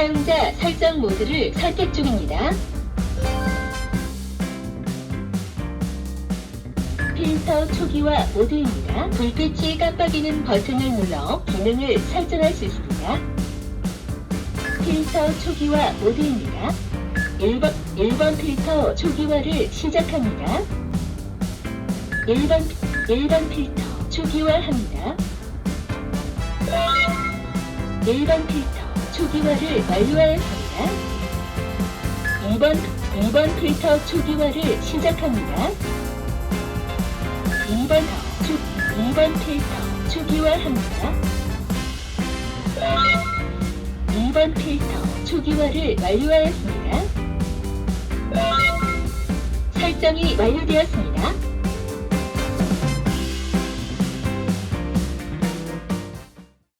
사용자 설정 모드를 선택 중입니다. 필터 초기화 모드입니다. 불빛이 깜빡이는 버튼을 눌러 기능을 설정할 수 있습니다. 필터 초기화 모드입니다. 1번, 1번 필터 초기화를 시작합니다. 1번, 1번 필터 초기화합니다. 1번 필터 초기화를 완료하였습니다. 2번, 2번 필터 초기화를 시작합니다. 2번 초, 2번 필터 초기화합니다. 2번 필터 초기화를 완료하였습니다. 설정이 완료되었습니다.